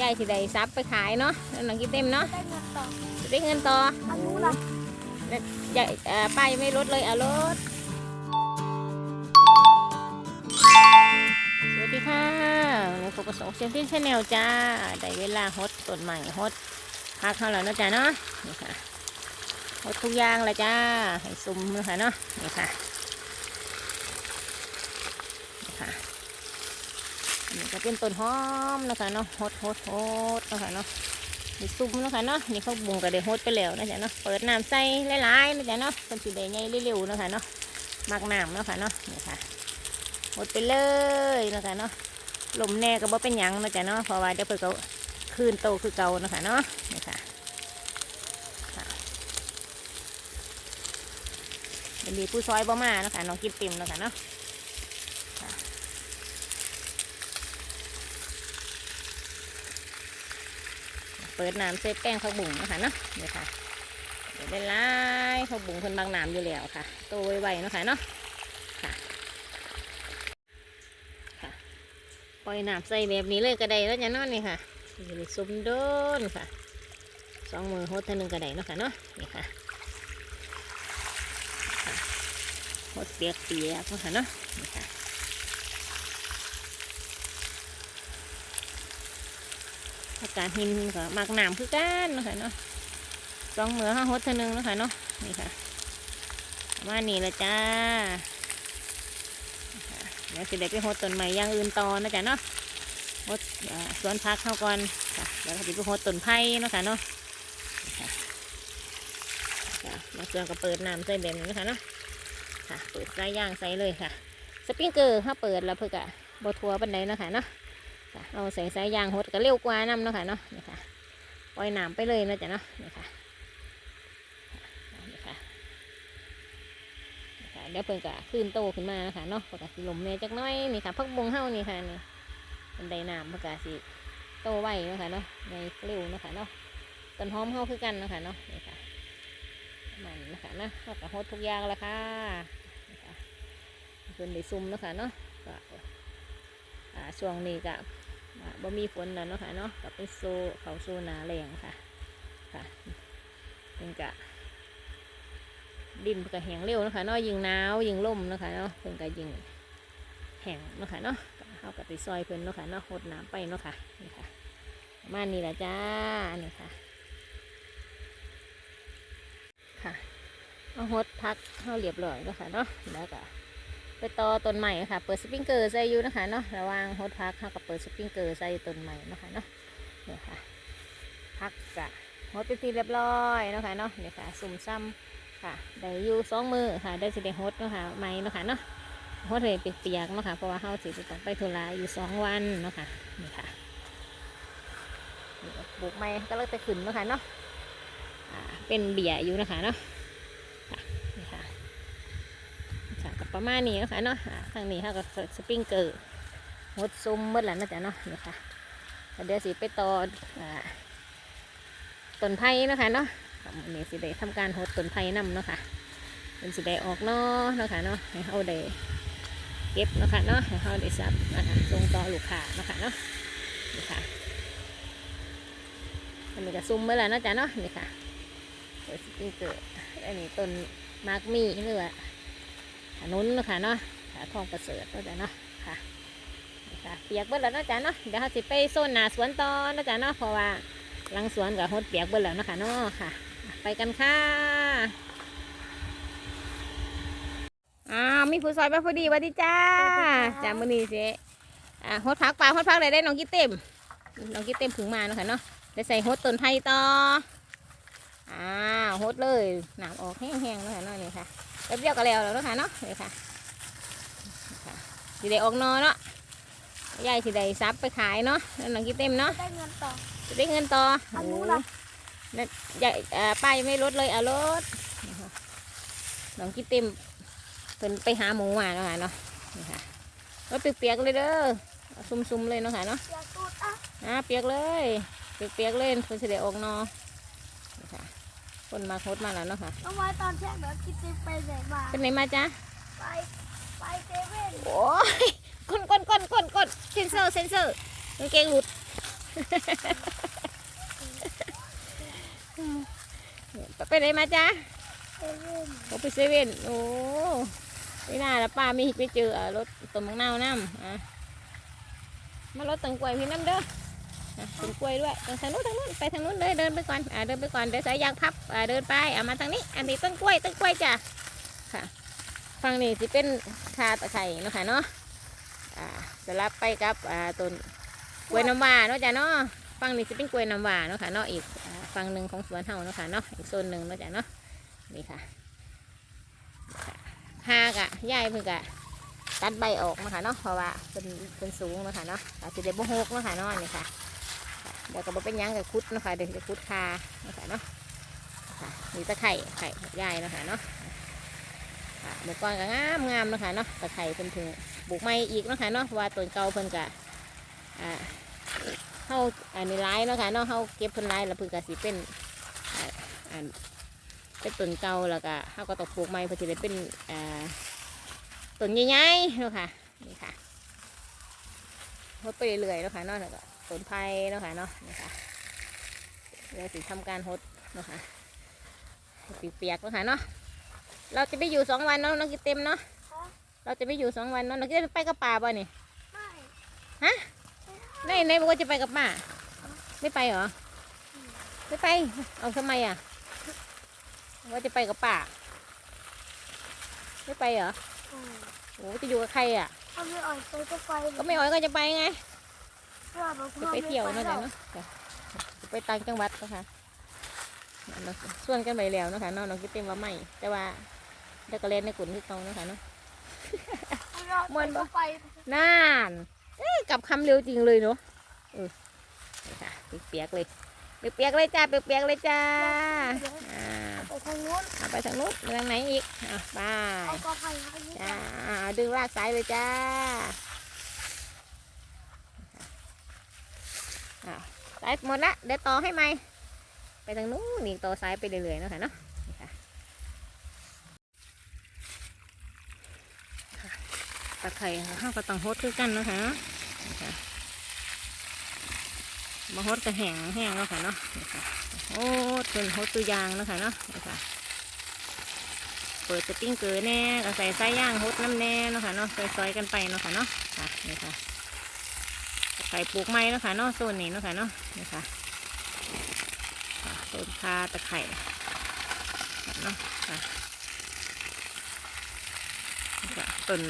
ยายสิได้ซับไปขายเนาะแล้วน้องกินเต็มเนาะได้เงินต่อจะได้เงินต่ออันนู้นล่ะยายเอ่อป้ายไม่ลดเลยเอาลดสวัสดีค่ะหนูปกสงเซนตินชาแนลจ้าได้เวลาฮดต้นใหม่ฮดพักเขาแล้วเนาะจ้าเนาะนี่ค่ะฮดทุกอย่างเลยจ้าให้ซุ่มเลยค่ะเนาะนี่ค่ะนี่ค่ะ อันนี้ก็เป็นต้นหอมนะคะเนาะฮดฮดฮดนะคะเนาะนี่ซุ่มนะคะเนาะนี่เขาบุงก็ได้ฮดไปแล้วนะจ๊ะเนาะเปิดน้ำใส่หลายๆนะจ๊ะเนาะเป็นสีแดงใหญ่เร็วๆนะคะเนาะมักน้ำนะคะเนาะนี่ค่ะฮดไปเลยนะคะเนาะลมแน่ก็บ่เป็นหยังนะจ๊ะเนาะเพราะว่าเดี๋ยวเพิ่นก็คืนโตคือเก่านะคะเนาะนี่ค่ะค่ะเดี๋ยวมีผู้ซอยบ่มานะคะน้องกินติ่มนะคะเนาะ เปิดน้ำเซฟแป้งข้าวบุ๋งนะคะเนาะเดี๋ยวค่ะเดี๋ยวได้ไล่ข้าวบุ๋งคนบางน้ำอยู่แล้วค่ะโตไวๆนะคะเนาะค่ะค่ะปล่อยน้ำใส่แบบนี้เลยกระไดแล้วจะนอนนี่ค่ะนี่เลยซุ่มโดนค่ะสองมือโฮดเท่านึงกระไดเนาะค่ะเนาะนี่ค่ะโฮดเปียกเปียกๆเนาะค่ะเนาะนี่ค่ะ อากาศหินก็มักหน้ำคือกันนะคะเนาะสองเหมือห้าฮดเท่านึงนะคะเนาะนี่ค่ะประมานี้ละจ้านี่ค่ะเดี๋ยวสิได้ไปฮดต้นใหม่อย่างอื่นต่อนะจ๊ะเนาะฮดสวนพักเข้าก่อนค่ะเดี๋ยวสิไปฮดต้นไผ่นะคะเนาะมาสวนก็เปิดน้ำใส่แบบนี้นะคะเนาะค่ะเปิดสายยางใส่เลยค่ะ สปริงเกอร์ถ้าเปิดแล้วเพื่อกะบทัวบันไดนะคะเนาะ ค่ะเราใส่สายยางหดก็เร็วกว่าน้ำเนาะค่ะเนาะนี่ค่ะปล่อยน้ำไปเลยนะจ๊ะเนาะนี่ค่ะนี่ค่ะนี่ค่ะเดี๋ยวเพิ่นก็ขึ้นโตขึ้นมานะคะเนาะปกติลมเนี่ยจักน้อยนี่ค่ะพักบงเฮานี่ค่ะนี่เป็นไดน้ำปกติโตไวเนาะค่ะเนาะในเร็วเนาะค่ะเนาะต้นหอมเฮาคือกันเนาะค่ะเนาะนี่ค่ะมันนะคะนะเราก็หดทุกอย่างแล้วค่ะนี่ค่ะเพิ่นได้ซุ่มเนาะค่ะเนาะก็ช่วงนี้ก็ บ่มีฝนแล้วเนาะค่ะเนาะก็เป็นโซเขาโซนาแรงค่ะ ค่ะเป็นกะดินเพิ่นก็แห้งเร็วนะคะเนาะยิงหนาวยิงลมนะคะเนาะเพิ่นก็ยิงแห้งเนาะคะเนาะก็เฮาก็ไปซอยเพิ่นเนาะค่ะเนาะหดน้ำไปเนาะค่ะนี่ค่ะประมาณนี้แหละจ้านี่ค่ะ ค่ะเอาหดพักเข้าเรียบร้อยเนาะค่ะเนาะแล้วก็ ไปต่อต้นใหม่ค่ะ เปิดสปริงเกอร์ใส่อยู่นะคะเนาะระหว่างโฮดพักเขาก็เปิดสปริงเกอร์ใส่ต้นใหม่นะคะเนาะเนี่ยค่ะพักกะโฮดเป็นที่เรียบร้อยนะคะเนาะเนี่ยค่ะสุ่มซ้ำค่ะได้อยู่สองมือค่ะได้สิได้โฮดนะคะใหม่เนาะคะเนาะโฮดเลยเปียกๆเนาะคะเพราะว่าเขาสิจะต้องไปธุระอยู่สองวันเนาะคะนี่ค่ะนี่ก็ปลูกใหม่ก็เลิกจะขึ้นนะคะเนาะเป็นเบียร์อยู่นะคะเนาะนี่ค่ะ ค่ะก็ ประมาณนี้นะคะเนาะอ่าทางนี้เขาก็สปริงเกอร์หดซุ่มเมื่อแล้วนะจ๊ะเนาะนี่ค่ะแล้วเดี๋ยวสิไปต่อต้นไผ่นะคะเนาะนนี้สิได้ทำการหดต้นไผ่นำเนาะค่ะเป็นสิได้ออกเนาะเนาะค่ะเนาะให้เขาได้เก็บเนาะค่ะเนาะให้เขาได้ซับอ่าส่งต่อลูกค้าเนาะค่ะเนาะนี่ค่ะอันนี้ก็ซุ่มเมื่อแล้วเนาะจ๊ะเนาะนี่ค่ะเปิดสปริงเกอร์อันนี้ต้นมาร์กมีหรือว่า ถนนเนาะค่ะเนาะขาทองประเสริฐเนาะจ๊ะเนาะค่ะนี่ค่ะเปียกเบิดแล้วเนาะจ๊ะเนาะเดี๋ยวเขาสิไปโซนหนาสวนต่อเนาะจ๊ะเนาะเพราะว่าหลังสวนกับฮดเปียกเบิดแล้วเนาะค่ะเนาะค่ะ ไปกันค่ะอ้าวมีผู้ซอยมาพอดีหวัสดีจ้าจ้ามื้อนี้สิอ่าฮดพักปลาฮดพักได้ได้น้องกิ๊เต็มน้องกิ๊เต็มผึงมาเนาะค่ะเนาะได้ใส่ฮดต้นไผ่ต่ออ้าวฮดเลยหนามออกแห้งๆเนาะค่ะเนาะนี่ค่ะ แป๊บเดียวก็แล้วแล้วเนาะค่ะเนาะนี่ค่ะนี่ค่ะสิได้ออกนอเนาะยายสิได้ซับไปขายเนาะแล้วน้องกินเต็มเนาะได้เงินต่อจะได้เงินต่ออันนู้นโอ้ล่ะนั่นยายเอ่อป้ายไม่ลดเลยเอารถนี่ค่ะน้องกินเต็มเพิ่นไปหาหมูมาเนาะค่ะเนาะนี่ค่ะรถเปียกๆเลยเด้อเอาซุ่มๆเลยเนาะค่ะเนาะอยากตูดอะอ่าเปียกเลยเปียกๆเลยเพิ่นสิได้ออกนอนี่ค่ะ คนมาโคตรมาแล้วเนาะค่ะเอาไว้ตอนเช้าเดี๋ยวกินติไปไหนมาเป็นไหนมาจ๊ะไปไปเซเว่นโอ้ยก้นก้นก้นก้นก้นเซนเซอร์เซนเซอร์กางเกงหลุดไปไหนมาจ้าเซเว่นเขาไปเซเว่นโอ้ไม่น่าละป้าไม่ไปเจออะรถต้นมะนาวน้ำอะมารถตังกล้วยพี่น้ำเด้อ อะต้นกล้วยด้วยทางนู้นทางนู้นไปทางนู้นเลยเดินไปก่อนอะเดินไปก่อนเดี๋ยวสายยางพับอะเดินไปอะมาทางนี้ อันนี้ต้นกล้วยต้นกล้วยจ้ะค่ะฝั่งนี้สิเป็นคาตะไคร่เนาะค่ะเนาะอ่าสลับไปกับอ่าต้นกล้วยน้ำว้าเนาะจ้ะเนาะฝั่งนี้สิเป็นกล้วยน้ำว้าเนาะค่ะเนาะอีกอ่าฝั่งหนึ่งของสวนเฮาเนาะค่ะเนาะอีกโซนหนึ่งเนาะจ้ะเนาะนี่ค่ะหากะยายเพิ่งกะตัดใบออกนะคะเนาะเพราะว่าเป็นเป็นสูงนะคะเนาะอาจจะได้บ่หกนะคะเนาะนี่ค่ะ ดี๋ยวก็บเป็นยังกับคุดนะคะเดี๋ยวจะคุดคานะคะเนาะค่ะมีตะไคร่ไข่ยายนะคะเนาะค่ะเมื่อก่อนก็งามงามนะคะเนาะตะไคร่เพิ่นถึงปลูกไม้อีกนะคะเนาะเพราะว่าต้นเก่าเพิ่นกะอ่าเฮาอันนี้ร้ายนะคะเนาะเฮาเก็บเพิ่นร้ายแล้วเพิ่นกะสิเป็นอ่าเป็นต้นเก่าแล้วก็เขาก็ต้องปลูกใหม่เพื่อจะได้เป็นอ่าต้นใหญ่ๆเนาะค่ะนี่ค่ะพดไปเรื่อยๆเนาะค่ะเนาะแล้วก็ ต้นไผ่เนาะค่ะเนาะนี่ค่ะเดี๋ยวสิทำการหดเนาะค่ะให้เปียกๆเนาะค่ะเนาะเราจะไปอยู่สองวันเนาะน้องกินเต็มเนาะคะเราจะไปอยู่สองวันเนาะน้องกินไปกับป่าบ่นี่ไม่ไหนไหนบอกว่าจะไปกับป่าไม่ไปเหรอไม่ไปเอาทำไมอะว่าจะไปกับป่าไม่ไปเหรออืมโอ้จะอยู่กับใครอะถ้าไม่อ่อยไปก็ไปก็ไม่อ้อยก็จะไปไงเพื่อบอก จะไปเที่ยวนั่นแหละเนาะจ้ะจะไปต่างจังหวัดเนาะค่ะเนาะส่วนกันไปแล้วเนาะค่ะเนาะน้องคิดเต็มว่าไม่แต่ว่าเด็กก็เล่นในกลุ่นที่เกาเนาะค่ะเนาะม่วนบ่ไปน่านเอ้ยกลับคำเร็วจริงเลยเนาะเออนี่ค่ะเปียกๆเลยเปียกๆเลยจ้าเปียกๆเลยจ้าอ่าไปทางนู้นเอาไปทางนู้นไปทางไหนอีกอะไปเอากระไผ่มาอีกจ้าเอาดึงลากสายเลยจ้า อะสายหมดละเดี๋ยวต่อให้ไหมไปทางนู้นนี่ต่อสายไปเรื่อยๆนะค่ะเนาะนี่ค่ะตะไคร่ข้าวก็ต้องโฮดคือกันนะคะนี่ค่ะมาโฮดกระแห้งแห้งเนาะค่ะเนาะนี่ค่ะโอ้เป็นโฮดตัวยางนะค่ะเนาะนี่ค่ะเปิดสปริงเกอร์แน่ก็ใส่ไส้ย่างฮดน้ำแน่เนาะค่ะเนาะซอยๆกันไปเนาะค่ะเนาะนี่ค่ะ ไข่ปลูกไม้นะค่ะเนาะโซนนี้นะคะเนาะนี่ค่ะคะต้นคาตะไคร่เนาะค่ะนี่ค่ะต้น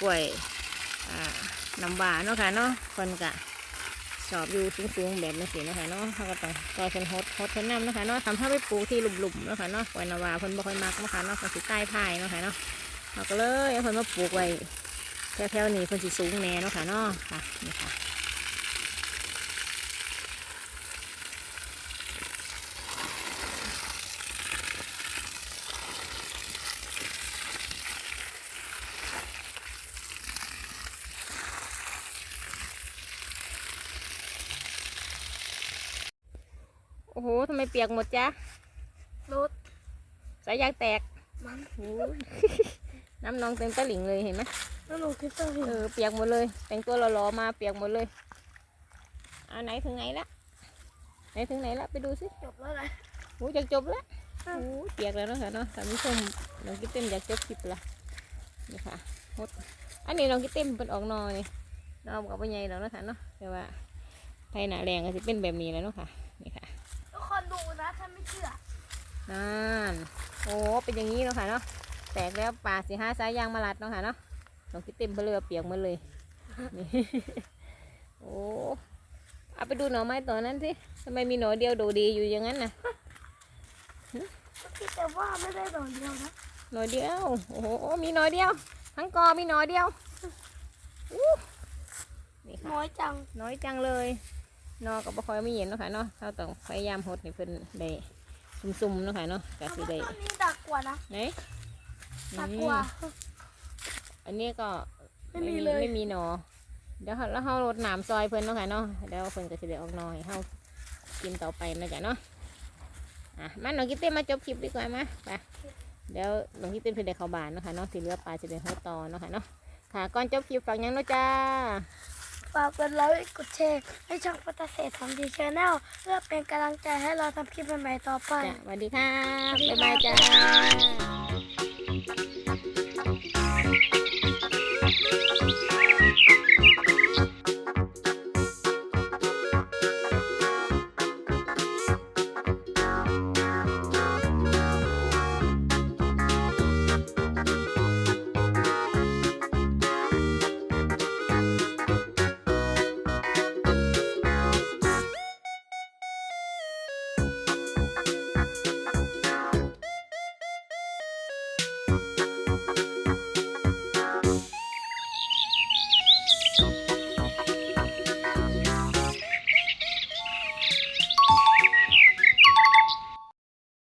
กล้วยอ่าน้ำหวาเนาะค่ะเนาะคนกะชอบอยู่สูงๆแบบนี้สินะคะเนาะเขาก็ต้องซอยเป็นฮดฮดเป็นน้ำนะคะเนาะทำให้ไปปลูกที่หลุมๆนะคะเนาะกล้วยน้ำหวาเพิ่นบ่ค่อยมักนะคะเนาะเพิ่นสิใต้พายเนาะค่ะเนาะเขาก็เลยเอาเพิ่นมาปลูกไว้แถวๆนี้เพิ่นสิสูงแน่เนาะค่ะเนาะค่ะนี่ค่ะ อ้โหทำไมเปียกหมดจ้ะรถสายยางแตกมันโอ้ยน้ำนองเต็มตะหลิ่งเลยเห็นไหมแล้วหนูคิดว่าเออเปียกหมดเลย แต่งตัวหล่อๆมาเปียกหมดเลยอ่าไหนถึงไหนละไหนถึงไหนละไปดูสิจบแล้วนะโอ้จะจบแล้วโอ้เปียกแล้วเนาะค่ะเนาะท่านผู้ชมน้องกิ๊ตเต็มอยากจบคลิปละนี่ค่ะหมดอันนี้น้องกิ๊ตเต็มเป็นออกนอนี่น้องกับพ่อใหญ่แล้วนาะคะเนาะแต่ว่าไทยหนาแรงก็จะเป็นแบบนี้แล้วเนาะค่ะนี่ค่ะทุกคนดู นะถ้าไม่เชื่อนั่นโอ้เป็นอย่างนี้เนาะค่ะเนาะแตกแล้วป่าสีห้าสายยางมาลัดเนาะค่ะเนาะน้องกิ๊ตเต็มเพลือเปียกหมดเลยนี่โอ้เอาไปดูหน่อไม้ตัวนั้นสิทำไมมีหน่อเดียวโดดีอยู่อย่างนั้นน่ะก็คิดแต่ว่าไม่ได้ดอกเดียวนะหน่อยเดียวโอ้โหมีหน่อยเดียว ทั้งกอมีหน่อยเดียวอู้นี่ค่ะน้อยจังน้อยจังเลยนอกับบ่คอยไม่เย็นเนาะค่ะเนาะเราต้องพยายามหดให้เพิ่นได้ ซุ่มๆเนาะค่ะเนาะก็สิได้ต้นนี้ดักกว่านะไหนดักอืกมว่า อันนี้ก็ไม่มีเลยไม่มีหนอเดี๋ยวเราแล้วเฮารดน้ำซอยเพิ่นเนาะค่ะเนาะเดี๋ยวเพิ่นก็สิได้ออกหนอให้เฮากินต่อไปนะจ๊ะเนาะอะมาน้องกิตเต้มาจบคลิปดีกว่ามาไปเดี๋ยวน้องกิตเต้เพิ่นได้เข้าบ้านเนาะค่ะเนาะที่เหลือปลาจะได้เฮาต่อเนาะค่ะเนาะค่ะก่อนจบคลิปฝากหยังเนาะจ้า ฝากกดไลค์กดแชร์ให้ช่องพัตเศษทำดีชาแนลเพื่อเป็นกำลังใจให้เราทำคลิปใหม่ๆต่อไป จ้ะสวัสดีครับสวัสดีบ๊ายบายครับจ้า